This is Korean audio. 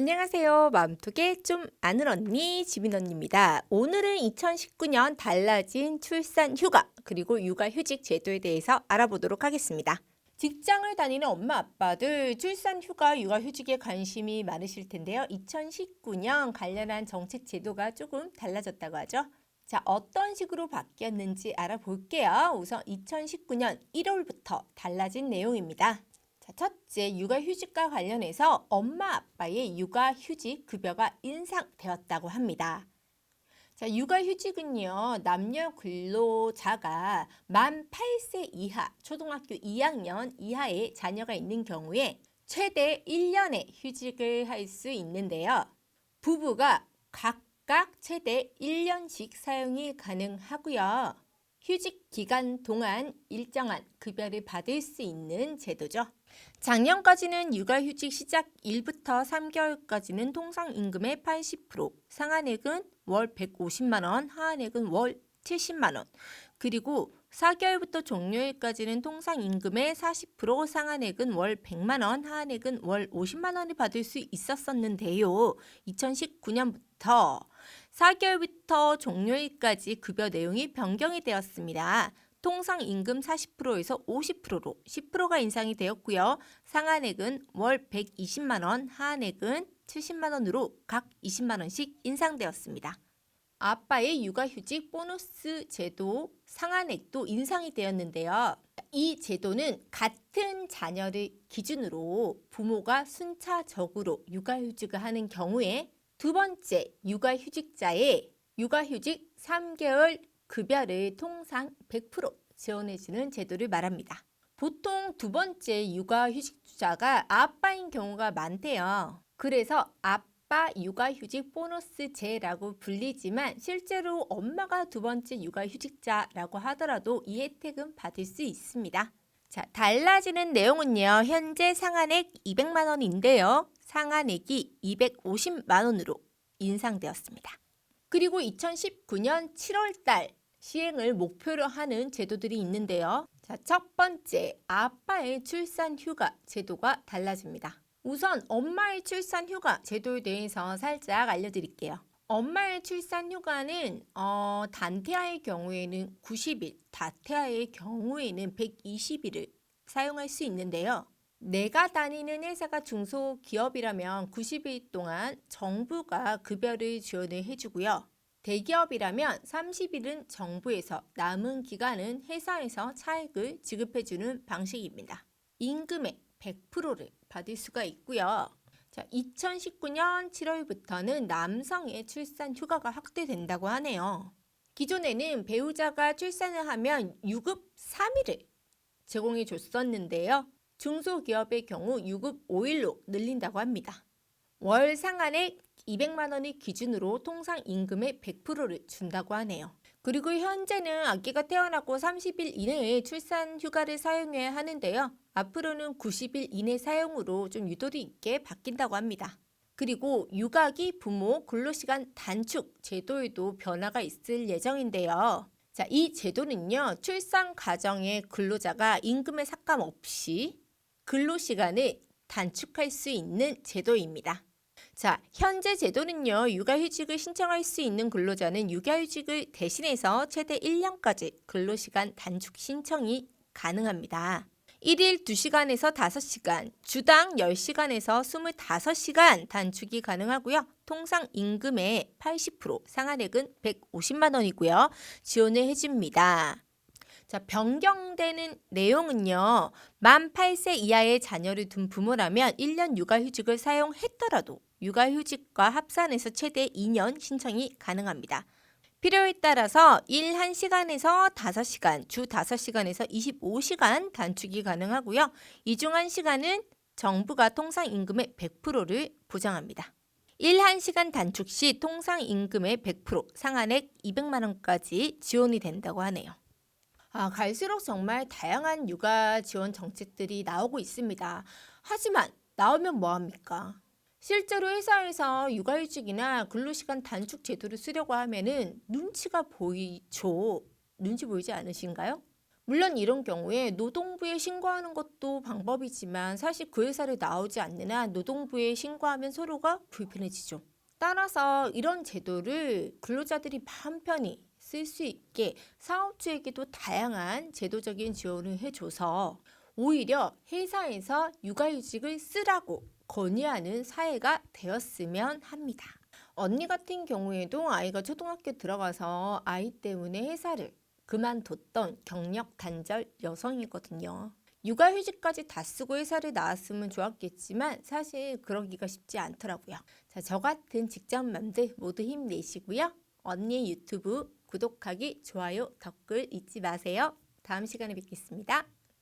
안녕하세요. 맘톡의 좀 아는 언니 지민 언니입니다. 오늘은 2019년 달라진 출산 휴가 그리고 육아 휴직 제도에 대해서 알아보도록 하겠습니다. 직장을 다니는 엄마 아빠들 출산 휴가 육아 휴직에 관심이 많으실 텐데요. 2019년 관련한 정책 제도가 조금 달라졌다고 하죠. 자, 어떤 식으로 바뀌었는지 알아볼게요. 우선 2019년 1월부터 달라진 내용입니다. 자, 첫째, 육아휴직과 관련해서 엄마 아빠의 육아휴직 급여가 인상되었다고 합니다. 자, 육아휴직은요, 남녀 근로자가 만 8세 이하, 초등학교 2학년 이하의 자녀가 있는 경우에 최대 1년의 휴직을 할 수 있는데요. 부부가 각각 최대 1년씩 사용이 가능하고요. 휴직 기간 동안 일정한 급여를 받을 수 있는 제도죠. 작년까지는 육아휴직 시작 1부터 3개월까지는 통상임금의 80%, 상한액은 월 150만 원, 하한액은 월 70만 원. 그리고 4개월부터 종료일까지는 통상임금의 40%, 상한액은 월 100만 원, 하한액은 월 50만 원을 받을 수 있었었는데요. 2019년부터 4개월부터 종료일까지 급여 내용이 변경이 되었습니다. 통상 임금 40%에서 50%로 10%가 인상이 되었고요. 상한액은 월 120만 원, 하한액은 70만 원으로 각 20만 원씩 인상되었습니다. 아빠의 육아휴직 보너스 제도 상한액도 인상이 되었는데요. 이 제도는 같은 자녀를 기준으로 부모가 순차적으로 육아휴직을 하는 경우에 두 번째 육아휴직자의 육아휴직 3개월 급여를 통상 100% 지원해주는 제도를 말합니다. 보통 두 번째 육아휴직자가 아빠인 경우가 많대요. 그래서 아빠 육아휴직 보너스제라고 불리지만 실제로 엄마가 두 번째 육아휴직자라고 하더라도 이 혜택은 받을 수 있습니다. 자, 달라지는 내용은요. 현재 상한액 200만 원인데요. 상한액이 250만 원으로 인상되었습니다. 그리고 2019년 7월 달 시행을 목표로 하는 제도들이 있는데요. 자, 첫 번째, 아빠의 출산 휴가 제도가 달라집니다. 우선 엄마의 출산 휴가 제도에 대해서 살짝 알려드릴게요. 엄마의 출산 휴가는 어, 단태아의 경우에는 90일, 다태아의 경우에는 120일을 사용할 수 있는데요. 내가 다니는 회사가 중소기업이라면 90일 동안 정부가 급여를 지원을 해주고요. 대기업이라면 30일은 정부에서 남은 기간은 회사에서 차액을 지급해주는 방식입니다. 임금의 100%를 받을 수가 있고요. 자, 2019년 7월부터는 남성의 출산 휴가가 확대된다고 하네요. 기존에는 배우자가 출산을 하면 유급 3일을 제공해 줬었는데요. 중소기업의 경우 유급 5일로 늘린다고 합니다. 월 상한액 200만 원을 기준으로 통상 임금의 100%를 준다고 하네요. 그리고 현재는 아기가 태어나고 30일 이내에 출산 휴가를 사용해야 하는데요. 앞으로는 90일 이내 사용으로 좀 유도리 있게 바뀐다고 합니다. 그리고 육아기 부모 근로시간 단축 제도에도 변화가 있을 예정인데요. 자, 이 제도는요, 출산 가정의 근로자가 임금에 삭감 없이 근로시간을 단축할 수 있는 제도입니다. 자, 현재 제도는요, 육아휴직을 신청할 수 있는 근로자는 육아휴직을 대신해서 최대 1년까지 근로시간 단축 신청이 가능합니다. 1일 2시간에서 5시간, 주당 10시간에서 25시간 단축이 가능하고요. 통상 임금의 80% 상한액은 150만 원이고요. 지원을 해줍니다. 자, 변경되는 내용은요. 만 8세 이하의 자녀를 둔 부모라면 1년 육아휴직을 사용했더라도 육아휴직과 합산해서 최대 2년 신청이 가능합니다. 필요에 따라서 일 1시간에서 5시간, 주 5시간에서 25시간 단축이 가능하고요. 이중 1시간은 정부가 통상 임금의 100%를 보장합니다. 1, 1시간 단축 시 통상 임금의 100% 상한액 200만 원까지 지원이 된다고 하네요. 아, 갈수록 정말 다양한 육아 지원 정책들이 나오고 있습니다. 하지만 나오면 뭐합니까? 실제로 회사에서 육아휴직이나 근로시간 단축 제도를 쓰려고 하면은 눈치가 보이죠. 눈치 보이지 않으신가요? 물론 이런 경우에 노동부에 신고하는 것도 방법이지만 사실 그 회사를 나오지 않는 한 노동부에 신고하면 서로가 불편해지죠. 따라서 이런 제도를 근로자들이 편히 쓸 수 있게 사업주에게도 다양한 제도적인 지원을 해줘서 오히려 회사에서 육아휴직을 쓰라고 건의하는 사회가 되었으면 합니다. 언니 같은 경우에도 아이가 초등학교 들어가서 아이 때문에 회사를 그만뒀던 경력 단절 여성이거든요. 육아휴직까지 다 쓰고 회사를 나왔으면 좋았겠지만 사실 그러기가 쉽지 않더라고요. 자, 저 같은 직장맘들 모두 힘내시고요. 언니의 유튜브 구독하기, 좋아요, 댓글 잊지 마세요. 다음 시간에 뵙겠습니다.